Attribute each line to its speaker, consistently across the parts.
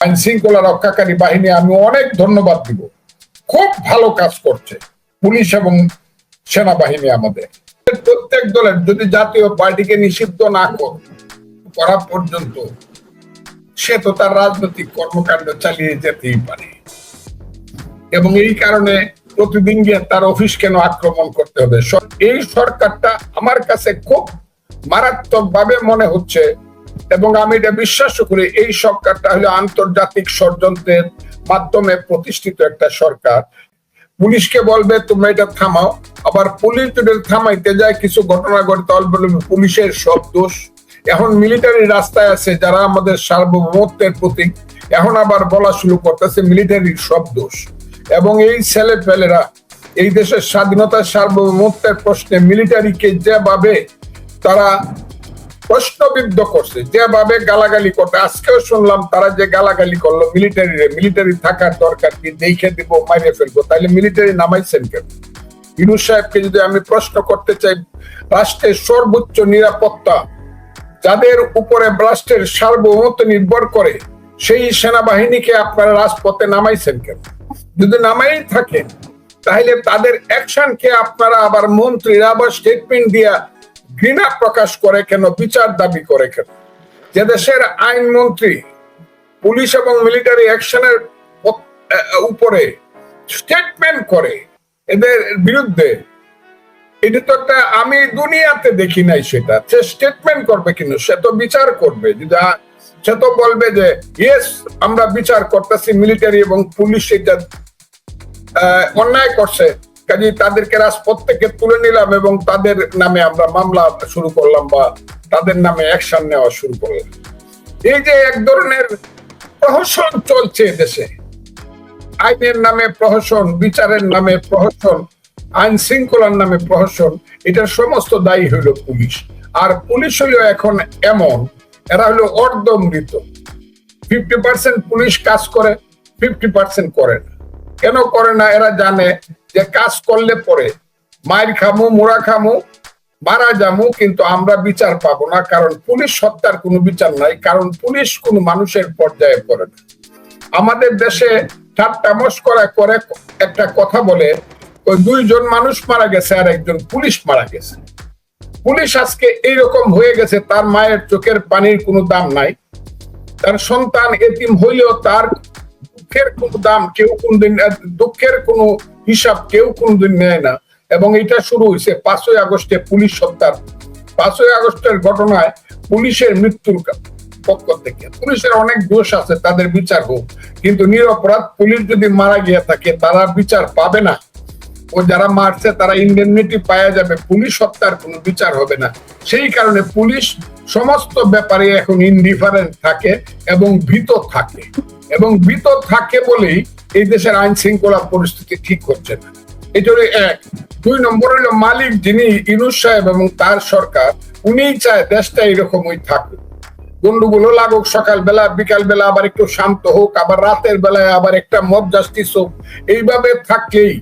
Speaker 1: আইন শৃঙ্খলা রক্ষাকারী বাহিনী, আমি অনেক ধন্যবাদ দিব। খুব ভালো কাজ করছে পুলিশ এবং সেনাবাহিনী আমাদের। প্রত্যেক দলের যদি জাতীয় পার্টিকে নিষিদ্ধ না করা পর্যন্ত, সে তো তার রাজনৈতিক কর্মকাণ্ড চালিয়ে যেতেই পারে। এবং এই কারণে প্রতিদিন গিয়ে তার অফিস কেন আক্রমণ করতে হবে? এই সরকারটা আমার কাছে খুব মারাত্মক ভাবে মনে হচ্ছে এবং আমি এটা বিশ্বাস করি, এই সরকারটা হলো আন্তর্জাতিক ষড়যন্ত্রের মাধ্যমে প্রতিষ্ঠিত একটা সরকার। পুলিশকে বলবে, তোমরা এটা থামাও। আবার পুলিশ যদি থামাইতে যায়, কিছু ঘটনা ঘটে, তাহলে বলবে, পুলিশের সব দোষ। এখন মিলিটারি রাস্তায় আছে, যারা আমাদের সার্বভৌমত্বের প্রতীক। এখন আবার বলা শুরু করতেছে, মিলিটারির সব দোষ। এবং এই ছেলে পেলেরা এই দেশের স্বাধীনতার সার্বভৌমত্বের প্রশ্নে মিলিটারিকে যেভাবে তারা প্রশ্নবিদ্ধ করছে। যেভাবে গালাগালি করতে আজকেও শুনলাম তারা যে গালাগালি করল মিলিটারি মিলিটারি থাকার দরকার কি? দেখে দিব, মাইরে ফেলব। তাহলে মিলিটারি নামাইছেন কেন? ইনুস সাহেবকে যদি আমি প্রশ্ন করতে চাই, রাষ্ট্রের সর্বোচ্চ নিরাপত্তা যাদের উপরে রাষ্ট্রের সার্বভৌমত্ব নির্ভর করে, সেই সেনাবাহিনীকে আপনারা রাজপথে নামাইছেন কেন? যদি নামাই থাকেন তাহলে তাদের অ্যাকশনকে আপনারা আবার মন্ত্রীরা আবার স্টেটমেন্ট দিয়া ঘৃণা প্রকাশ করে কেন, বিচার দাবি করে কেন? যে দেশের আইনমন্ত্রী পুলিশ এবং মিলিটারি অ্যাকশনের উপরে স্টেটমেন্ট করে এদের বিরুদ্ধে, এটা তো একটা আমি দুনিয়াতে দেখি নাই সেটা। সে স্টেটমেন্ট করবে কিন্তু সে তো বিচার করবে। যদি সে তো বলবে যে ইয়েস আমরা বিচার করতেছি, মিলিটারি এবং পুলিশ এটা অন্যায় করছে। কাজে তাদেরকে রাজপথ থেকে তুলে নিলাম এবং তাদের নামে আমরা মামলা শুরু করলাম বা তাদের নামে অ্যাকশন নেওয়া শুরু করলাম। এই যে এক ধরনের প্রহসন চলছে দেশে। আইনের নামে প্রহসন, বিচারের নামে প্রহসন, আইন শৃঙ্খলার নামে প্রহসন, এটার সমস্ত দায়ী হইল পুলিশ। আর পুলিশ হইল এখন এমন, এরা হলো অর্ধমৃত। ফিফটি পার্সেন্ট পুলিশ কাজ করে ফিফটি পার্সেন্ট করে না। কেন করে না? এরা জানে যে কাজ করলে পরে মায়ের খামু, মোড়া খামু, মারা যামু, কিন্তু আমরা বিচার পাবো না, কারণ পুলিশ সত্তার কোনো বিচার নাই, কারণ পুলিশ কোনো মানুষের পর্যায়ে পড়ে না। আমাদের দেশে ঠাট্টা মস্করা করে একটা কথা বলে, ওই দুইজন মানুষ মারা গেছে আর একজন পুলিশ মারা গেছে। পুলিশ আজকে এইরকম হয়ে গেছে, তার মায়ের চোখের পানির কোনো দাম নাই। তার সন্তান এতিম হইলেও তার দুঃখের কোনো দাম কেউ কোনদিন দুঃখের কোনো হিসাব কেউ কোনদিন নেয় না। এবং এটা শুরু হয়েছে পাঁচই আগস্টে পুলিশ হত্যার পাঁচই আগস্টের ঘটনায় পুলিশের মৃত্যুর পক্ষ থেকে। পুলিশের অনেক দোষ আছে, তাদের বিচার হোক। কিন্তু নিরপরাধ পুলিশ যদি মারা গিয়ে থাকে, তারা বিচার পাবে না। ও যারা মারছে, তারা ইন্ডেমনিটি পাওয়া যাবে। পুলিশ হত্যার কোনো বিচার হবে না। সেই কারণে পুলিশ সমস্ত ব্যাপারে এখন ইনডিফারেন্ট থাকে এবং ভীত থাকে। এবং ভীত থাকে বলেই এই দেশের আইন শৃঙ্খলা পরিস্থিতি ঠিক হচ্ছে না। এটা এক, দুই নম্বর হলো মালিক যিনি ইনুস সাহেব এবং তার সরকার, উনিই চায় দেশটা এরকমই থাকুক। গন্ডগোল লাগুক, সকালবেলা বিকাল বেলা আবার একটু শান্ত হোক, আবার রাতের বেলায় আবার একটা মব জাস্টিস হোক, এইভাবে থাকলেই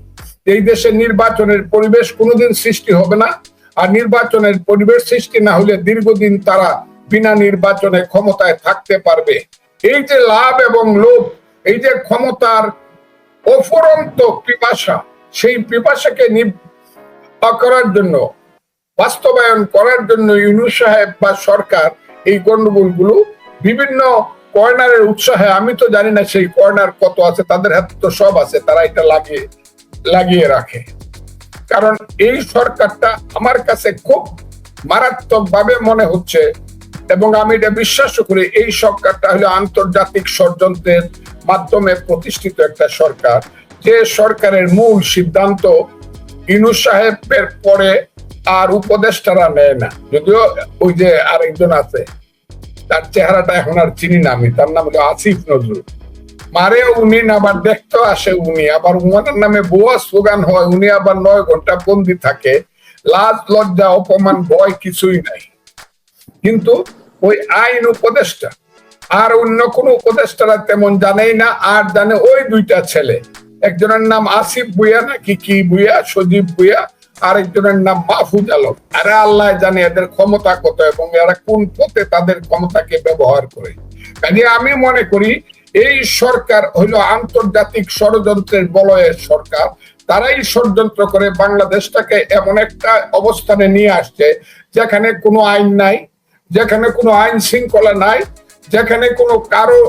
Speaker 1: এই দেশে নির্বাচনের পরিবেশ কোনোদিন সৃষ্টি হবে না। আর নির্বাচনের পরিবেশ সৃষ্টি না হলে দীর্ঘদিন তারা বিনা নির্বাচনে ক্ষমতায় থাকতে পারবে। এই যে লাভ এবং লোভ, এই যে ক্ষমতার অফুরন্ত পিপাসা, সেই পিপাসাকে করার জন্য, বাস্তবায়ন করার জন্য ইউনুস সাহেব বা সরকার এই গন্ডগোলগুলো বিভিন্ন কর্নারের উৎসাহে, আমি তো জানি না সেই কর্নার কত আছে, তাদের হাতে তো সব আছে, তারা এটা লাগিয়ে লাগিয়ে রাখে। কারণ এই সরকারটা আমার কাছে খুব মারাত্মক ভাবে মনে হচ্ছে এবং আমি এটা বিশ্বাস করি, এই সরকারটা হলো আন্তর্জাতিক ষড়যন্ত্রের মাধ্যমে প্রতিষ্ঠিত একটা সরকার। যে সরকারের মূল সিদ্ধান্ত ইনুস সাহেবের পরে আর উপদেষ্টারা নেয় না। যদিও ওই যে আরেকজন আছে, তার চেহারাটা এখন আর চিনি না আমি, তার নাম হলো আসিফ নজরুল। মারে উনি আবার দেখতে আসে উনি, আবার উনার নামে বোয়া স্লোগান হয়, উনি আবার নয় ঘণ্টা বন্দি থাকে। লাজ, লজ্জা, অপমান, ভয় কিছুই নাই। কিন্তু ওই আইন উপদেষ্টা। আর অন্য কোন উপদেষ্টারা তেমন জানেই না, আর জানে ওই দুইটা ছেলে। একজনের নাম আসিফ বুয়া নাকি কি বুয়া সজীব বুয়া আরেকজনের নাম মাহফুজ আলম। আরে আল্লাহ জানে এদের ক্ষমতা কত এবং এরা কোন পথে তাদের ক্ষমতাকে ব্যবহার করে। কাজে আমি মনে করি, এই সরকার হইল আন্তর্জাতিক ষড়যন্ত্রের বলয়ের সরকার। তারাই ষড়যন্ত্র করে বাংলাদেশটাকে এমন একটা অবস্থানে নিয়ে আসছে, যেখানে কোনো আইন নাই যেখানে কোনো আইন শৃঙ্খলা নাই, যেখানে কোনো কারও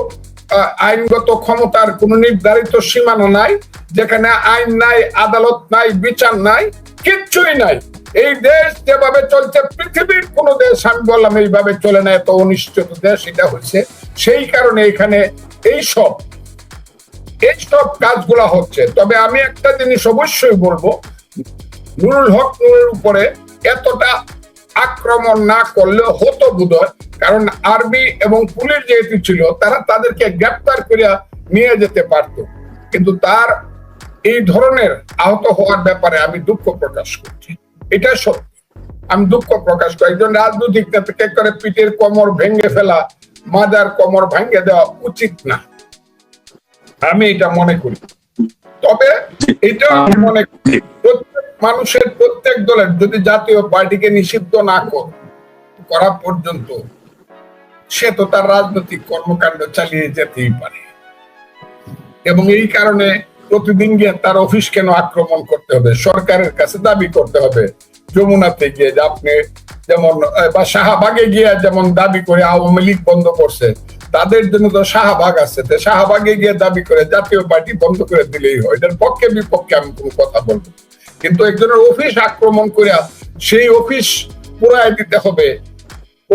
Speaker 1: আইনগত ক্ষমতার কোনো নির্ধারিত সীমানা নাই, যেখানে আইন নাই, আদালত নাই, বিচার নাই, কিচ্ছুই নাই। এই দেশ যেভাবে চলছে, পৃথিবীর কোন দেশ, আমি বললাম এইভাবে চলে না, এত অনিশ্চিত দেশ এটা হচ্ছে সেই কারণে এখানে এই সব এইসব কাজগুলা হচ্ছে। তবে আমি একটা জিনিস অবশ্যই বলব, নুরুল হক নুরের উপরে এতটা আক্রমণ না করলে হতো বোধহয় কারণ আর্মি এবং পুলিশ যেহেতু ছিল তারা তাদেরকে গ্রেপ্তার করিয়া নিয়ে যেতে পারত। কিন্তু তার এই ধরনের আহত হওয়ার ব্যাপারে আমি দুঃখ প্রকাশ করছি। এটা সত্যি। আমি দুঃখ প্রকাশ করি। একজন রাজনৈতিক নেতাকে করে পিঠের কোমর ভেঙে ফেলা মাজার কোমর ভেঙে দেওয়া উচিত না। আমি এটা মনে করি। তবে এটা আমি মনে করি। মানুষের প্রত্যেক দলের যদি জাতীয় পার্টিকে নিষিদ্ধ না করা পর্যন্ত, সে তো তার রাজনৈতিক কর্মকাণ্ড চালিয়ে যেতেই পারে। এবং এই কারণে প্রতিদিন গিয়ে তার অফিস কেন আক্রমণ করতে হবে? সরকারের কাছে দাবি করতে হবে, যমুনাতে গিয়ে যে আপনি যেমন বা শাহবাগে গিয়ে যেমন দাবি করে আওয়ামী লীগ বন্ধ করছে, তাদের জন্য তো শাহবাগ আছে। শাহবাগে গিয়ে দাবি করে জাতীয় পার্টি বন্ধ করে দিলেই হয়। এটার পক্ষে বিপক্ষে আমি কোনো কথা বলব। কিন্তু একজনের অফিস আক্রমণ করে সেই অফিস পুরাই দিতে হবে।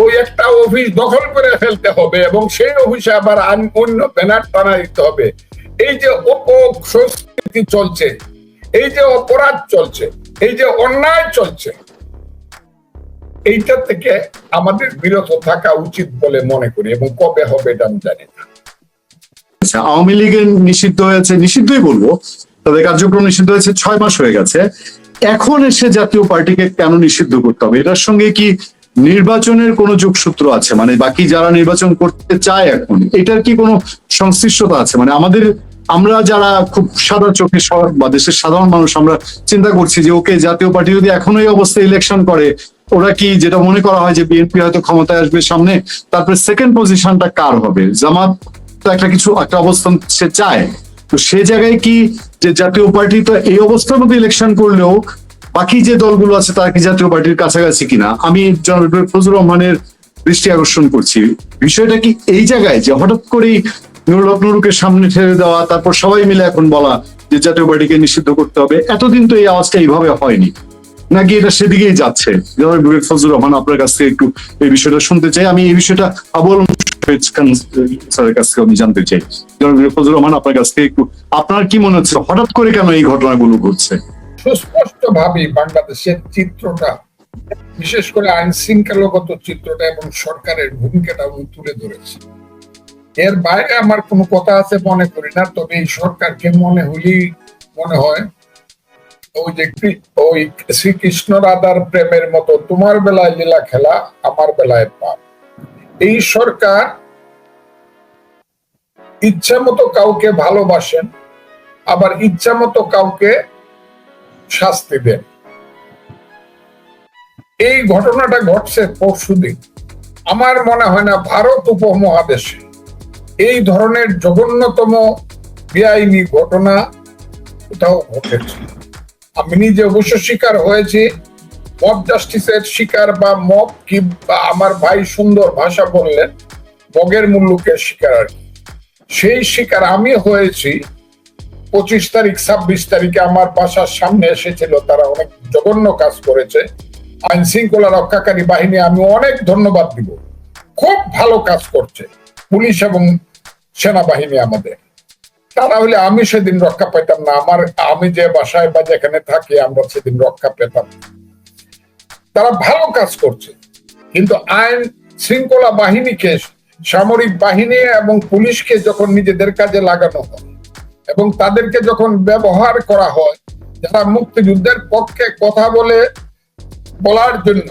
Speaker 1: ওই একটা অফিস দখল করে ফেলতে হবে এবং সেই অফিসে আবার অন্য ব্যানার টানা দিতে হবে। এই যে অপসংস্কৃতি চলছে, এই যে অপরাধ চলছে, এই যে অন্যায় চলছে এইটা থেকে আমাদের বিরত থাকা উচিত বলে মনে করি এবং কবে হবে এটা আমি জানি না।
Speaker 2: আচ্ছা আওয়ামী লীগের নিষিদ্ধ হয়েছে, নিষিদ্ধই বলব। তাদের কার্যক্রম নিষিদ্ধ হয়েছে, ছয় মাস হয়ে গেছে। এখন এসে জাতীয় পার্টিকে কেন নিষিদ্ধ করতে হবে? এটার সঙ্গে কি নির্বাচনের কোনো যোগসূত্র আছে? মানে বাকি যারা নির্বাচন করতে চায় এখন, এটার কি কোনো সংশ্লিষ্টতা আছে? মানে আমাদের, আমরা যারা খুব সাদা চোখে বা দেশের সাধারণ মানুষ, আমরা চিন্তা করছি যে, ওকে, জাতীয় পার্টি যদি এখন এই অবস্থায় ইলেকশন করে, ওরা কি যেটা মনে করা হয় যে বিএনপি হয়তো ক্ষমতায় আসবে সামনে, তারপরে সেকেন্ড পজিশনটা কার হবে? জামাত একটা কিছু, একটা অবস্থান সে চায়। তো সে জায়গায় কি যে জাতীয় পার্টি তো এই অবস্থার মধ্যে ইলেকশন করলেও বাকি যে দলগুলো আছে তারা কি জাতীয় পার্টির কাছাকাছি কিনা? আমি ফজলুর রহমানের দৃষ্টি আকর্ষণ করছি। বিষয়টা কি এই জায়গায় যে হঠাৎ করেই নুরুকে সামনে ঠেলে দেওয়া, তারপর সবাই মিলে এখন বলা যে জাতীয় পার্টিকে নিষিদ্ধ করতে হবে, এতদিন তো এই আওয়াজটা এইভাবে হয়নি। নাকি এটা সেদিকেই যাচ্ছে? জনাব বিবেক ফজলুর রহমান আপনার কাছ থেকে একটু এই বিষয়টা শুনতে চাই। আমি এই বিষয়টা আবুল স্যারের কাছ থেকে আমি জানতে চাই। রহমান, আপনার কাছ থেকে একটু, আপনার কি মনে হচ্ছে, হঠাৎ করে কেন এই ঘটনাগুলো ঘটছে?
Speaker 1: বাংলাদেশের চিত্রটা, বিশেষ করে আইন শৃঙ্খলাগত চিত্রটা এবং সরকারের ভূমিকাটা তুলে এর বাইরে আমার কোনো কথা আছে মনে করি না, তবে এই সরকারকে মনে হলেই মনে হয়, ওই যে ওই শ্রীকৃষ্ণ রাধার প্রেমের মতো, তোমার বেলায় লীলা খেলা, আমার বেলায় পাপ। এই সরকার ইচ্ছা মতো কাউকে ভালোবাসেন, আবার ইচ্ছা মতো কাউকে শাস্তি দেন। এই ঘটনাটা ঘটছে পরশুদিন আমার মনে হয় না, ভারত উপমহাদেশে এই ধরনের জঘন্যতম বেআইনি ঘটনা কোথাও ঘটেছে। আমি নিজে অবশ্য শিকার হয়েছি। মব জাস্টিসের শিকার বা মব কি বা আমার ভাই সুন্দর ভাষা বললেন, মগের মুল্লুকের শিকার আর কি। সেই শিকার আমি হয়েছি পঁচিশ তারিখ, ছাব্বিশ তারিখে আমার বাসার সামনে এসেছিল। তারা অনেক জঘন্য কাজ করেছে। আইন শৃঙ্খলা রক্ষাকারী বাহিনী আমি অনেক ধন্যবাদ দিব। খুব ভালো কাজ করছে পুলিশ এবং সেনাবাহিনী আমাদের। তারা হলে আমি সেদিন রক্ষা পেতাম না। আমার, আমি যে বাসায় বা যেখানে থাকি, আমরা সেদিন রক্ষা পেতাম। তারা ভালো কাজ করছে। কিন্তু আইন শৃঙ্খলা বাহিনীকে সামরিক বাহিনী এবং পুলিশকে যখন নিজেদের কাজে লাগানো হয় এবং তাদেরকে যখন ব্যবহার করা হয় যারা মুক্তিযুদ্ধের পক্ষে কথা বলে বলার জন্য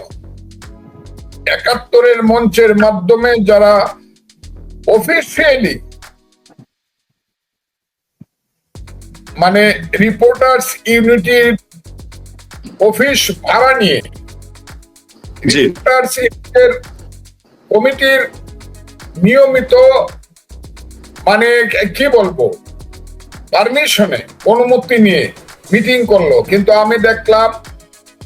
Speaker 1: একাত্তরের মঞ্চের মাধ্যমে যারা অফিসিয়ালি মানে রিপোর্টার্স ইউনিটির অফিস ভাড়া নিয়ে। রিপোর্টার্স ইউনিটের কমিটির নিয়মিত মানে কি বলব? পারমিশনে অনুমতি নিয়ে মিটিং করল। কিন্তু আমি দেখলাম,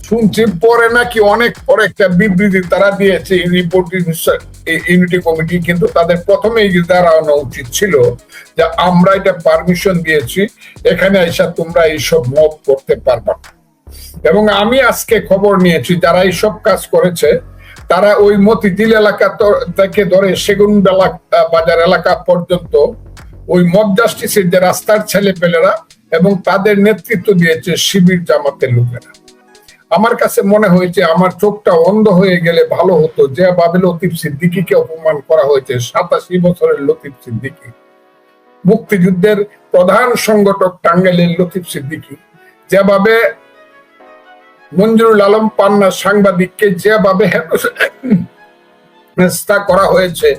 Speaker 1: শুনছি পরে নাকি অনেক পরে একটা বিবৃতি তারা দিয়েছে ইউনিটি কমিটি কিন্তু তাদের প্রথমেই দাঁড়ানো উচিত ছিল যে আমরা এটা পারমিশন দিয়েছি, এখানে এসে তোমরা এইসব মত করতে পারবা এবং আমি আজকে খবর নিয়েছি, যারা এইসব কাজ করেছে তারা ওই মতিঝিল এলাকা থেকে ধরে সেগুন বাজার এলাকা পর্যন্ত ওই মব জাস্টিসের যে রাস্তার ছেলে পেলেরা এবং তাদের নেতৃত্ব দিয়েছে শিবির জামাতের লোকেরা। আমার কাছে মনে হয়েছে আমার চোখটা অন্ধ হয়ে গেলে ভালো হতো যে যেভাবে লতিফ সিদ্দিকিকে অপমান করা হয়েছে, সাতাশি বছরের লতিফ সিদ্দিকি। মুক্তিযুদ্ধের প্রধান সংগঠক টাঙ্গাইলের লতিফ সিদ্দিকি। যেভাবে মঞ্জুরুল আলম পান্না সাংবাদিককে যেভাবে হেনস্থা করা হয়েছে,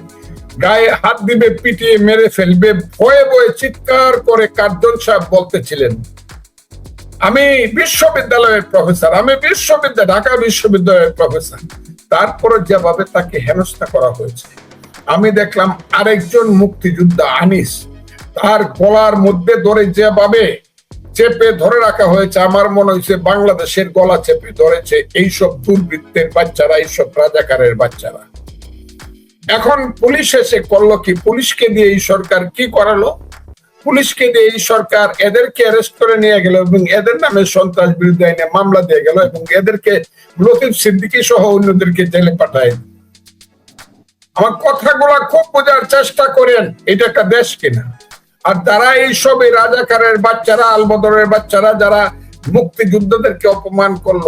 Speaker 1: গায়ে হাত দিবে, পিটিয়ে মেরে ফেলবে, ভয়ে ভয়ে চিৎকার করে কার্জন সাহেব বলতেছিলেন, আমি বিশ্ববিদ্যালয়ের প্রফেসর, আমি বিশ্ববিদ্যালয়, ঢাকা বিশ্ববিদ্যালয়ের প্রফেসর। তারপরে যেভাবে তাকে হেনস্থা করা হয়েছে, আমি দেখলাম আরেকজন মুক্তিযোদ্ধা আনিস, তার গলার মধ্যে ধরে যেভাবে চেপে ধরে রাখা হয়েছে, আমার মনে হয়েছে বাংলাদেশের গলা চেপে ধরেছে এইসব দুর্বৃত্তের বাচ্চারা, এইসব রাজাকারের বাচ্চারা। এখন পুলিশ এসে করল কি? পুলিশকে দিয়ে এই সরকার কি করালো? পুলিশকে দিয়ে এই সরকার এদেরকে অ্যারেস্ট করে নিয়ে গেল এবং এদের নামে সন্ত্রাস বিরুদ্ধে আইনে মামলা দিয়ে গেল এবং এদেরকে লতিফ সিদ্দিকী সহ অন্যদেরকে জেলে পাঠায়। আমার কথাগুলো খুব বোঝার চেষ্টা করেন, এটা একটা দেশ কিনা? আর তারা এইসব এই রাজাকারের বাচ্চারা, আলবদরের বাচ্চারা যারা মুক্তিযুদ্ধদেরকে অপমান করল,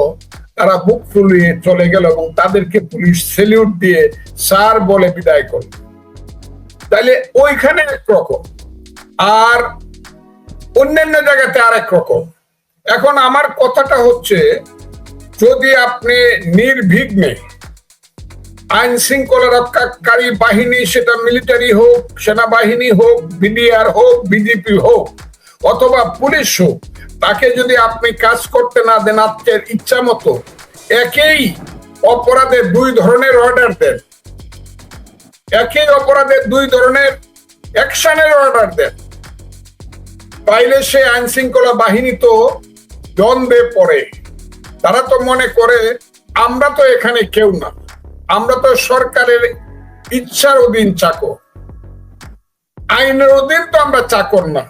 Speaker 1: তারা বুক ফুলিয়ে চলে গেল এবং তাদেরকে পুলিশ সেলিউট দিয়ে স্যার বলে বিদায় করল। তাহলে ওইখানে একরকম আর অন্যান্য জায়গাতে আরেক রকম। এখন আমার কথাটা হচ্ছে, যদি আপনি নির্বিঘ্নে আইন শৃঙ্খলা রক্ষাকারী বাহিনী, সেটা মিলিটারি হোক, সেনাবাহিনী হোক বিডিআর হোক বিজেপি হোক, অথবা পুলিশ হোক, তাকে যদি আপনি কাজ করতে না দেন আজকের ইচ্ছা মতো, একই অপরাধে দুই ধরনের অর্ডার দেন। একই অপরাধে দুই ধরনের অ্যাকশনের অর্ডার দেন। তাইলে সে আইন শৃঙ্খলা বাহিনী তো দ্বন্দ্বে পড়ে। তারা তো মনে করে, আমরা তো এখানে কেউ না। আমরা তো সরকারের ইচ্ছার অধীন চাকর। আইনের অধীন তো আমরা চাকর না।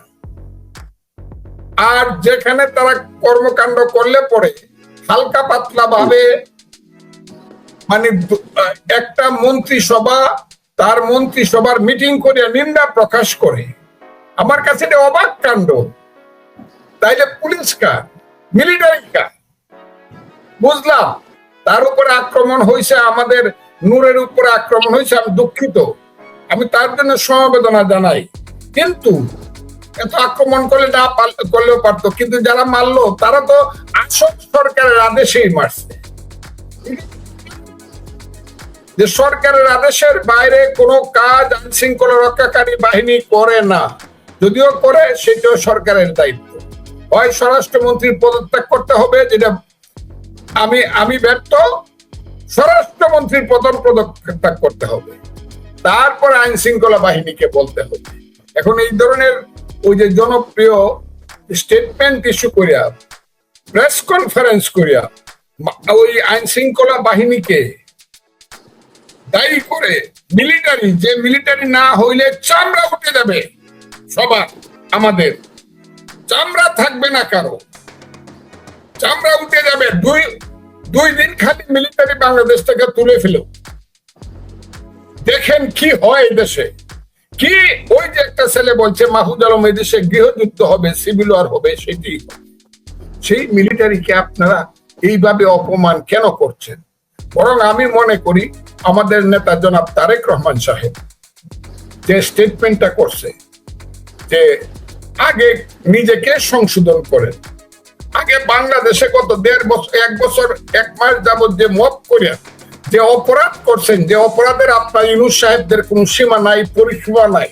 Speaker 1: আর যেখানে তারা কর্মকাণ্ড করলে পরে হালকা পাতলা ভাবে মানে একটা মন্ত্রিসভা, তার মন্ত্রিসভার মিটিং করে নিন্দা প্রকাশ করে। আমার কাছে এটা অবাক কাণ্ড। তাইলে পুলিশ কার? মিলিটারি কার? বুঝলাম। তার উপরে আক্রমণ হয়েছে আমাদের নূরের উপরে আক্রমণ হয়েছে আমি দুঃখিত। আমি তার জন্য সমবেদনা জানাই। কিন্তু এত আক্রমণ করলে না করলেও পারতো, কিন্তু যারা মারলো, তারা তো আসল সরকারের আদেশেই মারছে। যে সরকারের আদেশের বাইরে কোনো কাজ আইন শৃঙ্খলা রক্ষাকারী বাহিনী করে না। যদিও করে, সেটাও সরকারের দায়িত্ব। হয় স্বরাষ্ট্রমন্ত্রীর পদত্যাগ করতে হবে, যেটা আমি আমি ব্যর্থ, স্বরাষ্ট্রমন্ত্রীর প্রথম পদত্যাগ করতে হবে। তারপর আইন শৃঙ্খলা বাহিনীকে বলতে হবে। এখন এই ধরনের ওই যে জনপ্রিয় স্টেটমেন্ট ইস্যু করিয়া প্রেস কনফারেন্স করিয়া ওই আইন শৃঙ্খলা বাহিনীকে দায়ী করে মিলিটারি যে মিলিটারি না হইলে চামড়া উঠে যাবে। সবার, আমাদের। চামড়া থাকবে না কারও। চামড়া উঠে যাবে। দুই দুই দিন খালি মিলিটারি বাংলাদেশ থেকে তুলে ফেল। দেখেন কি হয় দেশে। কি ওই যে একটা ছেলে বলছে মাহুদ আলম দেশে গৃহযুদ্ধ হবে সিভিল ওয়ার হবে সেটি সেই মিলিটারিকে আপনারা এইভাবে অপমান কেন করছেন? বরং আমি মনে করি, আমাদের নেতা জনাব তারেক রহমান সাহেব যে স্টেটমেন্টটা করছে, যে আগে নিজেকে সংশোধন করেন আগে বাংলাদেশে কত দেড় বছর, এক বছর, এক মাস যাবত যে মত করিয়া যে অপরাধ করছেন, যে অপরাধের আপনার ইনুস সাহেবদের কোন সীমা নাই, পরিসীমা নাই,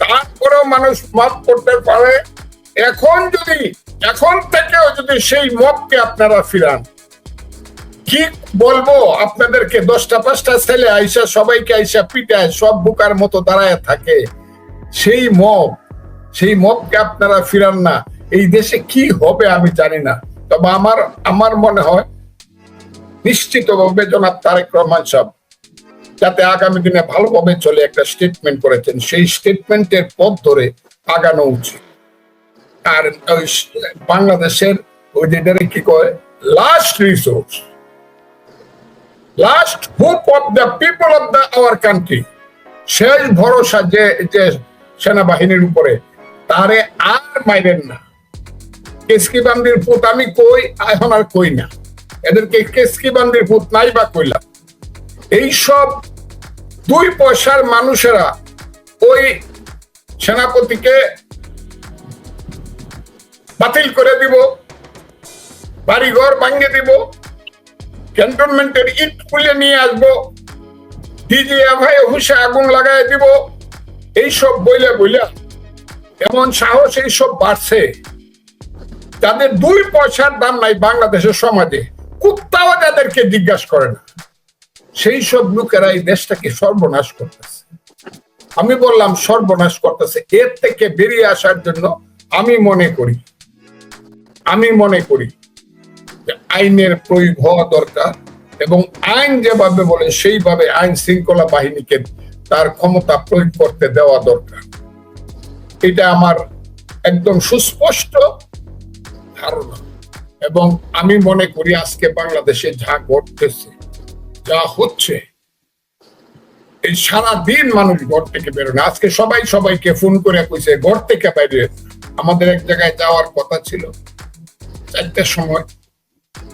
Speaker 1: তারপরেও মানুষ মাফ করতে পারে। এখন যদি, এখন থেকেও যদি সেই মতকে আপনারা ফিরান, কি বলব আপনাদেরকে, দশটা পাঁচটা ছেলে আইসা, সবাইকে আইসা পিটায়, সব বুকার মতো দাঁড়ায় থাকে। সেই মব, সেই মবকে আপনারা ফিরান না। এই দেশে কি হবে আমি জানি না। তবে আমার আমার মনে হয় নিশ্চিতভাবে জনাব তারেক রহমান সাহেব যাতে আগামী দিনে ভালোভাবে চলে একটা স্টেটমেন্ট করেছেন। সেই স্টেটমেন্টের পথ ধরে আগানো উচিত। আর বাংলাদেশের ওই যেটারে কি কয় last resource last hope of the people of the our country শেষ ভরসা যে যে সেনাবাহিনীর উপরে, তারে আর মাইরেন না। কেসকি বান্দির পুত আমি কই, এখন আর কই না। এদেরকে কেসকি বান্দির পুত নাই বা কইলাম। এইসব দুই পয়সার মানুষেরা ওই সেনাপতিকে বাতিল করে দিব, বাড়িঘর ভাঙিয়ে দিব, ক্যান্টনমেন্টের ইট খুলে নিয়ে আসব ডিজিএফআই অফিসে আগুন লাগাই দিব, এইসব বইলে বইলা, এমন সাহস এইসব বাড়ছে। যাদের দুই পয়সার দাম নাই বাংলাদেশের সমাজে। কুত্তাও তাদেরকে জিজ্ঞাসা করে না। সেই সব লোকেরা এই দেশটাকে সর্বনাশ করতেছে। আমি বললাম, সর্বনাশ করতেছে। এর থেকে বেরিয়ে আসার জন্য আমি মনে করি, আমি মনে করি আইনের প্রয়োগ হওয়া দরকার এবং আইন যেভাবে বলে, সেইভাবে আইন শৃঙ্খলা বাহিনীকে তার ক্ষমতা প্রয়োগ করতে দেওয়া দরকার। এটা আমার একদম সুস্পষ্ট ধারণা। এবং আমি মনে করি আজকে বাংলাদেশে যা ঘটতেছে, যা হচ্ছে, এই সারা দিন মানুষ ঘর থেকে বেরোনে আজকে সবাই সবাইকে ফোন করে কইছে, ঘর থেকে বাইরে। আমাদের এক জায়গায় যাওয়ার কথা ছিল, চারটার সময়।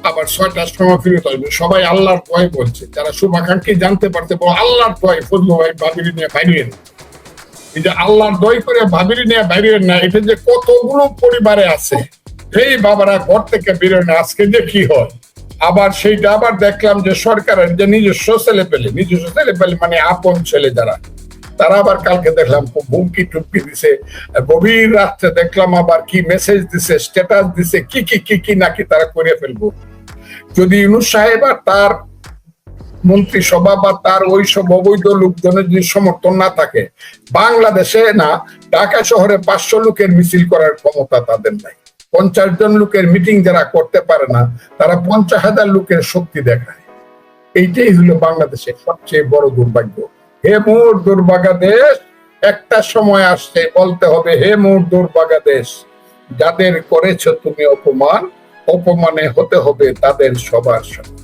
Speaker 1: আবার ছয়টার সময় ফিরত আসবে। সবাই আল্লাহর ভয় বলছে। যারা শুভাকাঙ্ক্ষী জানতে পারতে বলো, আল্লাহর ভয়, ফজলু ভাই, ভাবিরি নিয়ে বাইরে এই যে আল্লাহর দয় করে ভাবিরি নিয়ে বাইরে না, এটা যে কতগুলো পরিবারে আছে এই বাবারা ঘর থেকে বেরোয় না, আজকে যে কি হয়? আবার সেইটা আবার দেখলাম যে সরকারের যে নিজস্ব ছেলে পেলে নিজস্ব ছেলে পেলে মানে আপন ছেলে যারা, তারা আবার কালকে দেখলাম খুব হুমকি টুমকি দিছে। গভীর রাত্রে দেখলাম আবার কি মেসেজ দিছে স্ট্যাটাস দিছে, কি কি কি কি নাকি তারা করে ফেলব। যদি ইউনুস সাহেব আর তার মন্ত্রিসভা বা তার ওই সব অবৈধ লোকজনের যদি সমর্থন না থাকে, বাংলাদেশে না, ঢাকা শহরে পাঁচশো লোকের মিছিল করার ক্ষমতা তাদের নাই। পঞ্চাশ জন লোকের মিটিং যারা করতে পারে না, তারা পঞ্চাশ হাজার লোকের শক্তি দেখায়। এইটাই হলো বাংলাদেশের সবচেয়ে বড় দুর্ভাগ্য। হে মোর দুর্ভাগা দেশ, একটা সময় আসছে বলতে হবে, হে মোর দুর্ভাগা দেশ, যাদের করেছ তুমি অপমান, অপমানে হতে হবে তাদের সবার সঙ্গে